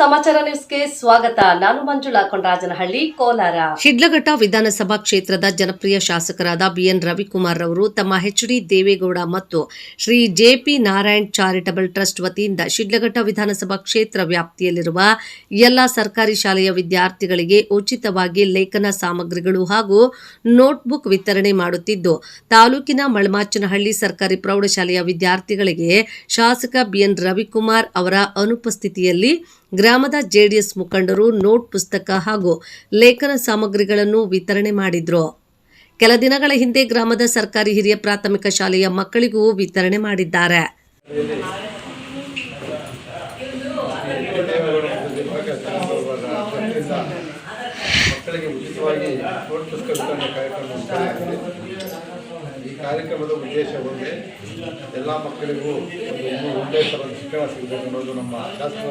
ಸಮಾಚಾರ ನ್ಯೂಸ್ಗೆ ಸ್ವಾಗತ. ನಾನು ಮಂಜುಳಾ ಕೊಂಡರಾಜನಹಳ್ಳಿ ಕೋಲಾರ. ಶಿಡ್ಲಘಟ್ಟ ವಿಧಾನಸಭಾ ಕ್ಷೇತ್ರದ ಜನಪ್ರಿಯ ಶಾಸಕರಾದ ಬಿಎನ್ ರವಿಕುಮಾರ್ ರವರು ತಮ್ಮ ಎಚ್ಡಿ ದೇವೇಗೌಡ ಮತ್ತು Shri J P Narayan charitable trust ವತಿಯಿಂದ ಶಿಡ್ಲಘಟ್ಟ ವಿಧಾನಸಭಾ ಕ್ಷೇತ್ರ ವ್ಯಾಪ್ತಿಯಲ್ಲಿರುವ ಎಲ್ಲ ಸರ್ಕಾರಿ ಶಾಲೆಯ ವಿದ್ಯಾರ್ಥಿಗಳಿಗೆ ಉಚಿತವಾಗಿ ಲೇಖನ ಸಾಮಗ್ರಿಗಳು ಹಾಗೂ ನೋಟ್ಬುಕ್ ವಿತರಣೆ ಮಾಡುತ್ತಿದ್ದು, ತಾಲೂಕಿನ ಮಳಮಾಚನಹಳ್ಳಿ ಸರ್ಕಾರಿ ಪ್ರೌಢಶಾಲೆಯ ವಿದ್ಯಾರ್ಥಿಗಳಿಗೆ ಶಾಸಕ ಬಿಎನ್ ರವಿಕುಮಾರ್ ಅವರ ಅನುಪಸ್ಥಿತಿಯಲ್ಲಿ ಗ್ರಾಮದ ಜೆಡಿಎಸ್ ಮುಖಂಡರು ನೋಟ್ ಪುಸ್ತಕ ಹಾಗೂ ಲೇಖನ ಸಾಮಗ್ರಿಗಳನ್ನು ವಿತರಣೆ ಮಾಡಿದ್ರು ಕೆಲ ದಿನಗಳ ಹಿಂದೆ ಗ್ರಾಮದ ಸರ್ಕಾರಿ ಹಿರಿಯ ಪ್ರಾಥಮಿಕ ಶಾಲೆಯ ಮಕ್ಕಳಿಗೂ ವಿತರಣೆ ಮಾಡಿದ್ದಾರೆ. ಈ ಕಾರ್ಯಕ್ರಮದ ಉದ್ದೇಶ ಎಲ್ಲ ಮಕ್ಕಳಿಗೂ ಒಂದು ಒಳ್ಳೆಯ ಸಿಗಬೇಕು ನಮ್ಮ ಶಾಸಕರು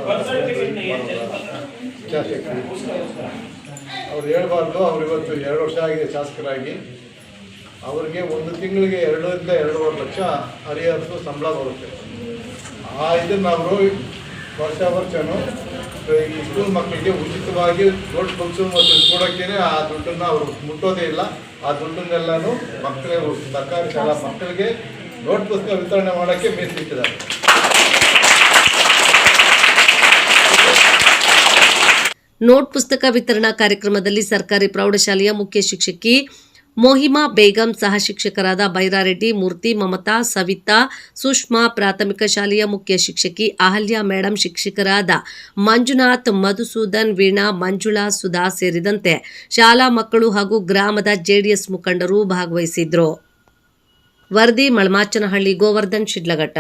ಅವರ ಹೇಳ್ಬಾರ್ದು, ಅವ್ರು ಇವತ್ತು ಎರಡು ವರ್ಷ ಆಗಿದೆ ಶಾಸಕರಾಗಿ. ಅವರಿಗೆ ಒಂದು ತಿಂಗಳಿಗೆ ಎರಡರಿಂದ ಎರಡೂವರೆ ಲಕ್ಷ ಹರಿಹರಿಸು ಸಂಬಳ ಬರುತ್ತೆ. ಆ ಇದನ್ನು ಅವರು ವರ್ಷ ವರ್ಷನೂ ಈ ಸ್ಕೂಲ್ ಮಕ್ಕಳಿಗೆ ಉಚಿತವಾಗಿ ದೊಡ್ಡ ಬುಕ್ಸು ಮತ್ತು ಕೊಡೋಕ್ಕೇನೆ ಆ ದುಡ್ಡನ್ನು ಅವರು ಮುಟ್ಟೋದೇ ಇಲ್ಲ. ಆ ದುಡ್ಡನ್ನೆಲ್ಲನೂ ಮಕ್ಕಳಿಗೆ ಸರ್ಕಾರಿ ಶಾಲಾ ಮಕ್ಕಳಿಗೆ ನೋಟ್ ಪುಸ್ತಕ ವಿತರಣೆ ಮಾಡೋಕ್ಕೆ ಮೀಸಲಿಟ್ಟಿದ್ದಾರೆ ನೋಟ್ ಪುಸ್ತಕ ವಿತರಣಾ ಕಾರ್ಯಕ್ರಮದಲ್ಲಿ ಸರ್ಕಾರಿ ಪ್ರೌಢಶಾಲೆಯ ಮುಖ್ಯ ಶಿಕ್ಷಕಿ ಮೋಹಿಮಾ ಬೇಗಂ ಸಹ ಶಿಕ್ಷಕರಾದ ಬೈರಾರೆಡ್ಡಿ, ಮೂರ್ತಿ, ಮಮತಾ, ಸವಿತಾ, ಸುಷ್ಮಾ, ಪ್ರಾಥಮಿಕ ಶಾಲೆಯ ಮುಖ್ಯ ಶಿಕ್ಷಕಿ ಅಹಲ್ಯ ಮೇಡಂ ಶಿಕ್ಷಕರಾದ ಮಂಜುನಾಥ್, ಮಧುಸೂದನ್, ವೀಣಾ, ಮಂಜುಳಾ, ಸುಧಾ ಸೇರಿದಂತೆ ಶಾಲಾ ಮಕ್ಕಳು ಹಾಗೂ ಗ್ರಾಮದ ಜೆಡಿಎಸ್ ಮುಖಂಡರು ಭಾಗವಹಿಸಿದ್ರು. ವರದಿ ಮಳಮಾಚನಹಳ್ಳಿ ಗೋವರ್ಧನ್, ಶಿಡ್ಲಘಟ್ಟ.